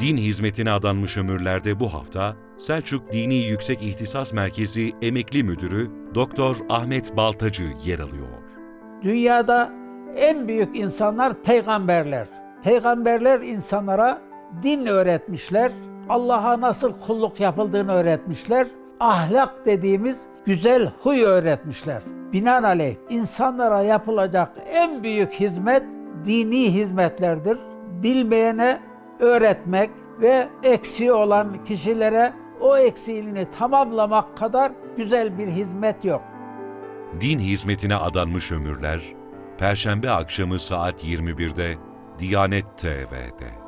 Din hizmetine adanmış ömürlerde bu hafta Selçuk Dini Yüksek İhtisas Merkezi Emekli Müdürü Doktor Ahmet Baltacı yer alıyor. Dünyada en büyük insanlar peygamberler. Peygamberler insanlara din öğretmişler. Allah'a nasıl kulluk yapıldığını öğretmişler. Ahlak dediğimiz güzel huy öğretmişler. Binaenaleyh insanlara yapılacak en büyük hizmet dini hizmetlerdir. Bilmeyene öğretmek ve eksiği olan kişilere o eksiğini tamamlamak kadar güzel bir hizmet yok. Din hizmetine adanmış ömürler, Perşembe akşamı saat 21'de Diyanet TV'de.